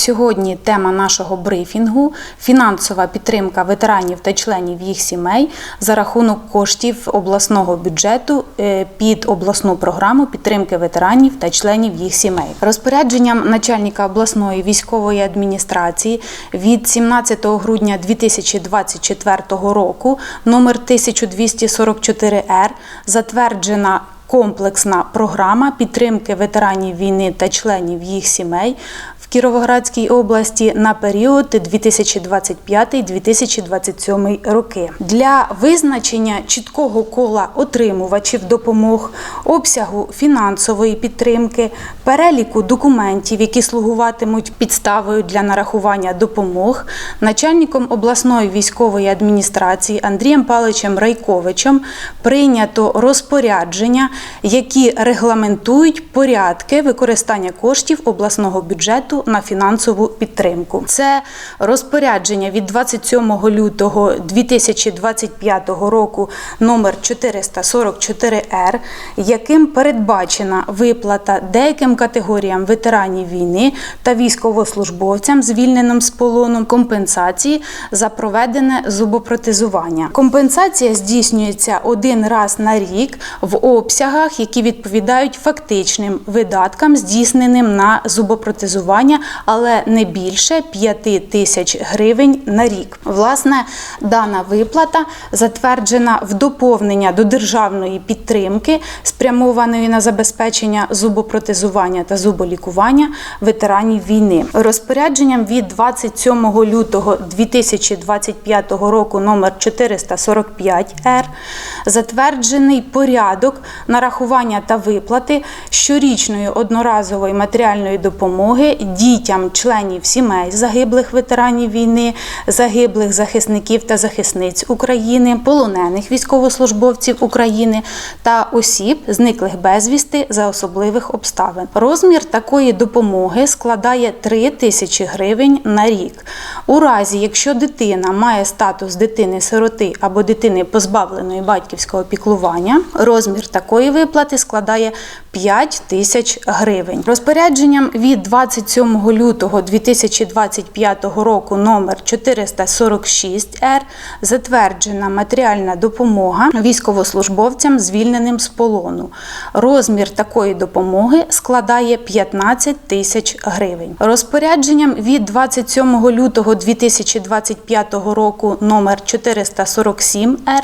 сьогодні тема нашого брифінгу фінансова підтримка ветеранів та членів їх сімей за рахунок коштів обласного бюджету е, під обласну програму підтримки ветеранів та членів їх сімей. Розпорядженням начальника обласної військової адміністрації від 17 грудня 2024 року номер 1244Р затверджена комплексна програма підтримки ветеранів війни та членів їх сімей Кіровоградській області на період 2025-2027 роки. Для визначення чіткого кола отримувачів допомог, обсягу фінансової підтримки, переліку документів, які слугуватимуть підставою для нарахування допомог, начальником обласної військової адміністрації Андрієм Павловичем Райковичем прийнято розпорядження, які регламентують порядки використання коштів обласного бюджету на фінансову підтримку. Це розпорядження від 27 лютого 2025 року номер 444Р, яким передбачена виплата деяким категоріям ветеранів війни та військовослужбовцям, звільненим з полону, компенсації за проведене зубопротезування. Компенсація здійснюється один раз на рік в обсягах, які відповідають фактичним видаткам, здійсненим на зубопротезування, але не більше 5 тисяч гривень на рік. Власне, дана виплата затверджена в доповнення до державної підтримки, спрямованої на забезпечення зубопротезування та зуболікування ветеранів війни. Розпорядженням від 27 лютого 2025 року номер 445 Р затверджений порядок нарахування та виплати щорічної одноразової матеріальної допомоги дітям членів сімей загиблих ветеранів війни, загиблих захисників та захисниць України, полонених військовослужбовців України та осіб, зниклих безвісти за особливих обставин. Розмір такої допомоги складає 3 тисячі гривень на рік. У разі, якщо дитина має статус дитини-сироти або дитини позбавленої батьківського піклування, розмір такої виплати складає 5 тисяч гривень. Розпорядженням від 27 лютого 2025 року номер 446 Р затверджена матеріальна допомога військовослужбовцям, звільненим з полону. Розмір такої допомоги складає 15 тисяч гривень. Розпорядженням від 27 лютого 2025 року номер 447 Р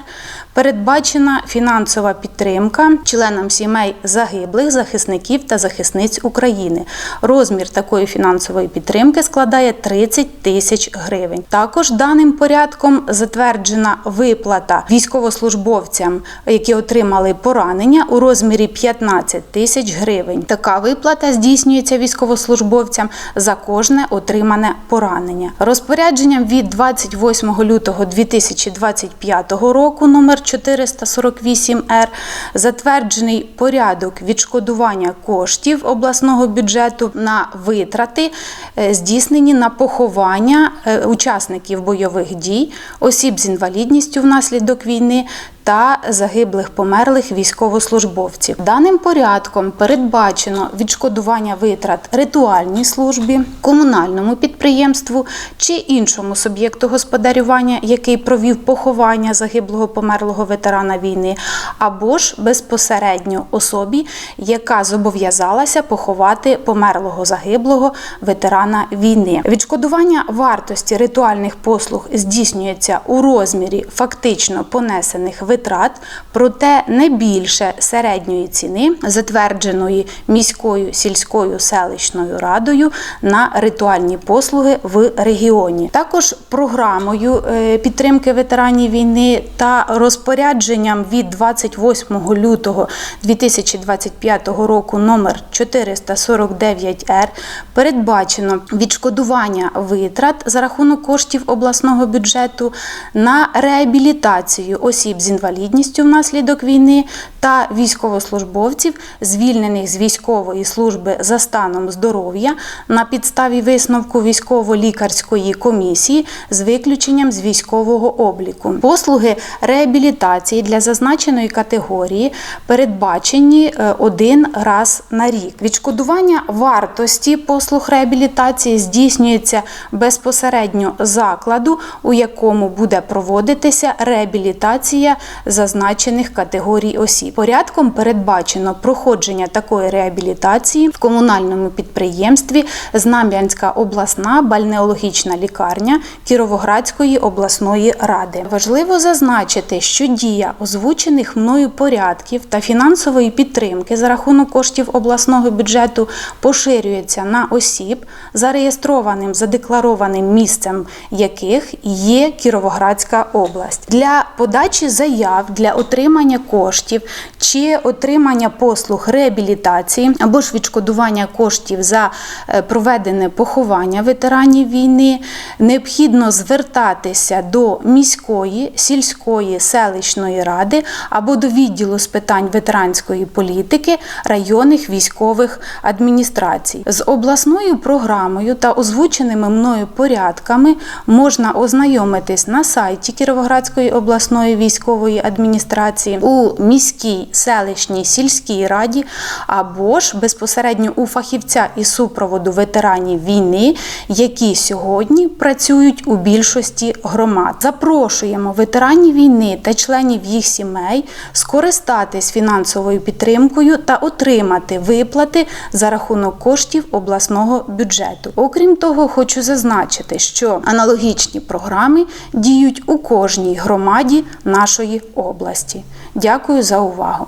передбачена фінансова підтримка членам сімей загиблих захисників та захисниць України. Розмір такої фінансової підтримки складає 30 тисяч гривень. Також даним порядком затверджена виплата військовослужбовцям, які отримали поранення у розмірі 15 тисяч гривень. Така виплата здійснюється військовослужбовцям за кожне отримане поранення. Розпорядженням від 28 лютого 2025 року номер 448Р затверджений порядок відшкодування коштів обласного бюджету на витрати, е, здійснені на поховання е, учасників бойових дій, осіб з інвалідністю внаслідок війни. Та загиблих померлих військовослужбовців даним порядком передбачено відшкодування витрат ритуальній службі, комунальному підприємству чи іншому суб'єкту господарювання, який провів поховання загиблого померлого ветерана війни, або ж безпосередньо особі, яка зобов'язалася поховати померлого загиблого ветерана війни. Відшкодування вартості ритуальних послуг здійснюється у розмірі фактично понесених витрат витрат, проте не більше середньої ціни, затвердженої міською сільською селищною радою на ритуальні послуги в регіоні. Також програмою е, підтримки ветеранів війни та розпорядженням від 28 лютого 2025 року номер 449Р передбачено відшкодування витрат за рахунок коштів обласного бюджету на реабілітацію осіб з інвалідністю інвалідністю внаслідок війни та військовослужбовців, звільнених з військової служби за станом здоров'я на підставі висновку військово-лікарської комісії з виключенням з військового обліку. Послуги реабілітації для зазначеної категорії передбачені е, один раз на рік. Відшкодування вартості послуг реабілітації здійснюється безпосередньо закладу, у якому буде проводитися реабілітація зазначених категорій осіб. Порядком передбачено проходження такої реабілітації в комунальному підприємстві Знам'янська обласна бальнеологічна лікарня Кіровоградської обласної ради. Важливо зазначити, що дія озвучених мною порядків та фінансової підтримки за рахунок коштів обласного бюджету поширюється на осіб, зареєстрованим задекларованим місцем яких є Кіровоградська область. Для подачі заяв для отримання коштів чи отримання послуг реабілітації або ж відшкодування коштів за е, проведене поховання ветеранів війни, необхідно звертатися до міської, сільської, селищної ради або до відділу з питань ветеранської політики районних військових адміністрацій. З обласною програмою та озвученими мною порядками можна ознайомитись на сайті Кіровоградської обласної військової адміністрації у міській, селищній, сільській раді або ж безпосередньо у фахівця із супроводу ветеранів війни, які сьогодні працюють у більшості громад. Запрошуємо ветеранів війни та членів їх сімей скористатись фінансовою підтримкою та отримати виплати за рахунок коштів обласного бюджету. Окрім того, хочу зазначити, що аналогічні програми діють у кожній громаді нашої області. Дякую за увагу.